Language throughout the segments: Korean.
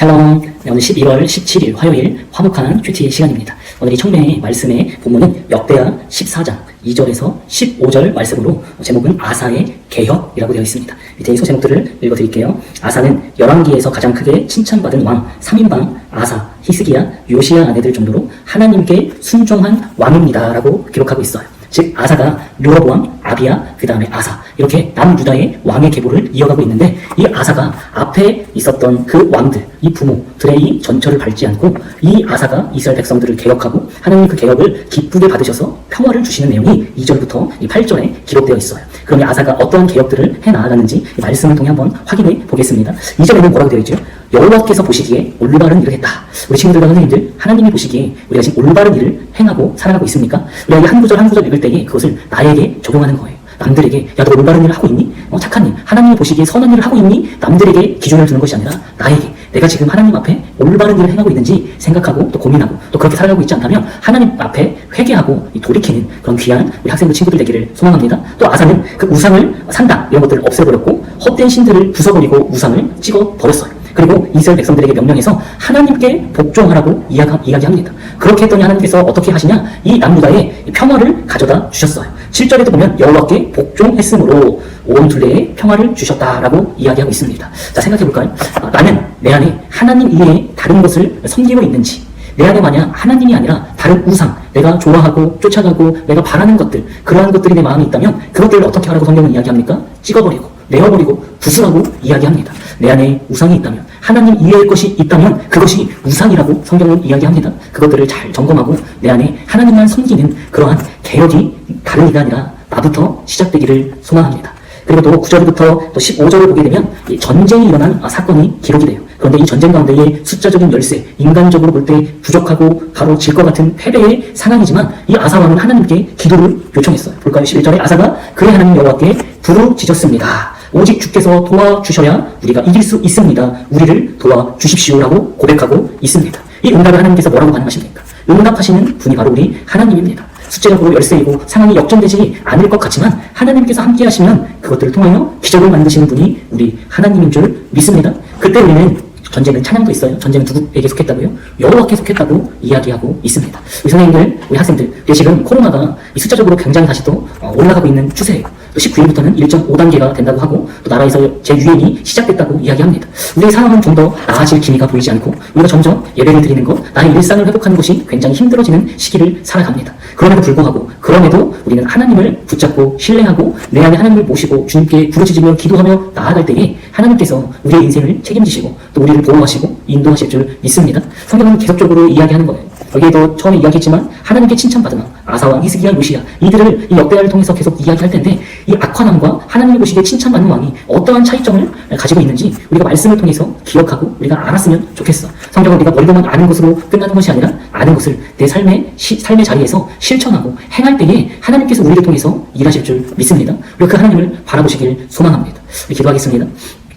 샬롬. 네, 오늘 11월 17일 화요일 화목한 큐티 시간입니다. 오늘 이 청명의 말씀의 본문은 역대하 14장 2절에서 15절 말씀으로 제목은 아사의 개혁이라고 되어 있습니다. 밑에 이 소제목들을 읽어드릴게요. 아사는 열왕기에서 가장 크게 칭찬받은 왕 3인방 아사, 히스기야, 요시야 아내들 정도로 하나님께 순종한 왕입니다 라고 기록하고 있어요. 즉 아사가 르호보암, 아비야, 그 다음에 아사 이렇게 남유다의 왕의 계보를 이어가고 있는데 이 아사가 앞에 있었던 그 왕들, 이 부모들의 이 전철을 밟지 않고 이 아사가 이스라엘 백성들을 개혁하고 하나님 그 개혁을 기쁘게 받으셔서 평화를 주시는 내용이 2절부터 이 8절에 기록되어 있어요. 이 아사가 어떠한 개혁들을 해 나아가는지 이 말씀을 통해 한번 확인해 보겠습니다. 2절에는 뭐라고 되어 있죠? 여호와께서 보시기에 올바른 일을 했다. 우리 친구들과 선생님들 하나님이 보시기에 우리가 지금 올바른 일을 행하고 살아가고 있습니까? 우리가 이한 구절 한 구절 읽을 때에 그것을 나에게 적용하는 거예요. 남들에게 야 너 올바른 일을 하고 있니? 어, 착한 일 하나님이 보시기에 선한 일을 하고 있니? 남들에게 기준을 두는 것이 아니라 나에게 내가 지금 하나님 앞에 올바른 일을 행하고 있는지 생각하고 또 고민하고 또 그렇게 살아가고 있지 않다면 하나님 앞에 회개하고 이 돌이키는 그런 귀한 우리 학생들 친구들 되기를 소망합니다. 또 아사는 그 우상을 산다 이런 것들을 없애버렸고 헛된 신들을 부숴버리고 우상을 찍어 버렸어요. 그리고 이스라엘 백성들에게 명령해서 하나님께 복종하라고 이야기, 이야기합니다. 그렇게 했더니 하나님께서 어떻게 하시냐? 이 남유다에 평화를 가져다 주셨어요. 7절에도 보면 여호와께 복종했으므로 온 둘레에 평화를 주셨다라고 이야기하고 있습니다. 자 생각해 볼까요? 아, 나는 내 안에 하나님 이외에 다른 것을 섬기고 있는지 내 안에 만약 하나님이 아니라 다른 우상, 내가 좋아하고 쫓아가고 내가 바라는 것들, 그러한 것들이 내 마음에 있다면 그것들을 어떻게 하라고 성경은 이야기합니까? 찍어버리고, 내어버리고, 부수라고 이야기합니다. 내 안에 우상이 있다면, 하나님 이외의 것이 있다면 그것이 우상이라고 성경은 이야기합니다. 그것들을 잘 점검하고 내 안에 하나님만 섬기는 그러한 개혁이 다른 이가 아니라 나부터 시작되기를 소망합니다. 그리고 또 9절부터 또 15절을 보게 되면 이 전쟁이 일어난 아, 사건이 기록이 돼요. 그런데 이 전쟁 가운데의 숫자적인 열세, 인간적으로 볼 때 부족하고 바로 질 것 같은 패배의 상황이지만 이 아사왕은 하나님께 기도를 요청했어요. 볼까요? 11절에 아사가 그의 하나님 여호와께 부르짖었습니다. 오직 주께서 도와주셔야 우리가 이길 수 있습니다. 우리를 도와주십시오라고 고백하고 있습니다. 이 응답을 하나님께서 뭐라고 가능하십니까? 응답하시는 분이 바로 우리 하나님입니다. 숫자적으로 열세이고 상황이 역전되지 않을 것 같지만 하나님께서 함께 하시면 그것들을 통하여 기적을 만드시는 분이 우리 하나님인 줄 믿습니다. 그때 우리는 전쟁은 찬양도 있어요. 전쟁은 누구에게 속했다고요? 여호와께 속했다고 이야기하고 있습니다. 우리 선생님들, 우리 학생들, 지금 코로나가 이 숫자적으로 굉장히 다시 또 어, 올라가고 있는 추세예요. 또 19일부터는 1.5단계가 된다고 하고 또 나라에서 재유행이 시작됐다고 이야기합니다. 우리의 상황은 좀 더 나아질 기미가 보이지 않고 우리가 점점 예배를 드리는 것, 나의 일상을 회복하는 것이 굉장히 힘들어지는 시기를 살아갑니다. 그럼에도 불구하고 그럼에도 우리는 하나님을 붙잡고 신뢰하고 내 안에 하나님을 모시고 주님께 부르짖으며 기도하며 나아갈 때에 하나님께서 우리의 인생을 책임지시고 또 우리를 보호하시고 인도하실 줄 믿습니다. 성경은 계속적으로 이야기하는 거예요. 여기에도 처음에 이야기했지만 하나님께 칭찬받은 왕, 아사와 히스기야, 요시야 이들을 이 역대하를 통해서 계속 이야기할 텐데 이 악화남과 하나님을 보시기에 칭찬받는 왕이 어떠한 차이점을 가지고 있는지 우리가 말씀을 통해서 기억하고 우리가 알았으면 좋겠어. 성경은 우리가 머리로만 아는 것으로 끝나는 것이 아니라 아는 것을 내 삶의 시, 삶의 자리에서 실천하고 행할 때에 하나님께서 우리를 통해서 일하실 줄 믿습니다. 우리가 그 하나님을 바라보시길 소망합니다. 우리 기도하겠습니다.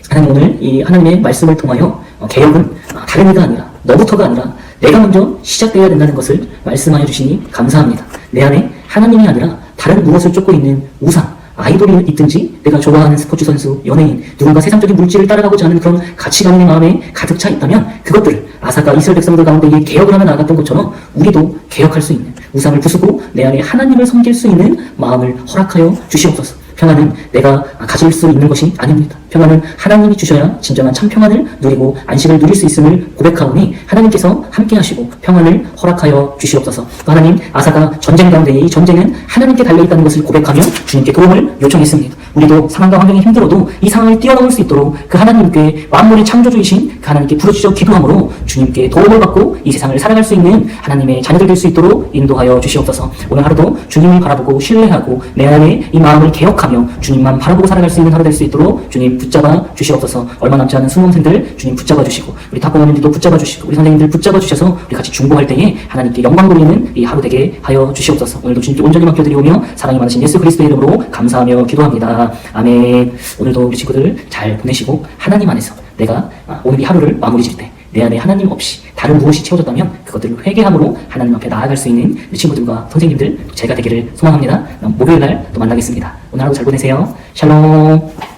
하나님 오늘 이 하나님의 말씀을 통하여 어, 개혁은 아, 다른 이가 아니라 너부터가 아니라 내가 먼저 시작되어야 된다는 것을 말씀하여 주시니 감사합니다. 내 안에 하나님이 아니라 다른 무엇을 쫓고 있는 우상, 아이돌이 있든지 내가 좋아하는 스포츠 선수, 연예인, 누군가 세상적인 물질을 따라가고자 하는 그런 가치관이 내 마음에 가득 차 있다면 그것들을 아사가 이스라엘 백성들 가운데 이 개혁을 하며 나아갔던 것처럼 우리도 개혁할 수 있는 우상을 부수고 내 안에 하나님을 섬길 수 있는 마음을 허락하여 주시옵소서. 평안은 내가 가질 수 있는 것이 아닙니다. 평안은 하나님이 주셔야 진정한 참 평안을 누리고 안식을 누릴 수 있음을 고백하오니 하나님께서 함께 하시고 평안을 허락하여 주시옵소서. 또 하나님 아사가 전쟁 가운데 이 전쟁은 하나님께 달려 있다는 것을 고백하며 주님께 도움을 요청했습니다. 우리도 상황과 환경이 힘들어도 이 상황을 뛰어넘을 수 있도록 그 하나님께 만물의 창조주이신 그 하나님께 부르짖어 기도함으로 주님께 도움을 받고 이 세상을 살아갈 수 있는 하나님의 자녀들 될 수 있도록 인도하여 주시옵소서. 오늘 하루도 주님을 바라보고 신뢰하고 내 안에 이 마음을 개혁하며 주님만 바라보고 살아갈 수 있는 하루 될 수 있도록 주님 붙잡아 주시옵소서. 얼마 남지 않은 수험생들 주님 붙잡아 주시고 우리 탁구원님들도 붙잡아 주시고 우리 선생님들 붙잡아 주셔서 우리 같이 중보할 때에 하나님께 영광 돌리는 이 하루 되게 하여 주시옵소서. 오늘도 주님께 온전히 맡겨드리오며 사랑이 많으신 예수 그리스도의 이름으로 감사하며 기도합니다. 아멘. 오늘도 우리 친구들 잘 보내시고 하나님 안에서 내가 아, 오늘 이 하루를 마무리 질때내 안에 하나님 없이 다른 무엇이 채워졌다면 그것들을 회개함으로 하나님 앞에 나아갈 수 있는 우리 친구들과 선생님들 제가 되기를 소망합니다. 목요일 날 또 만나겠습니다. 오늘 하루 잘 보내세요. 샬롬.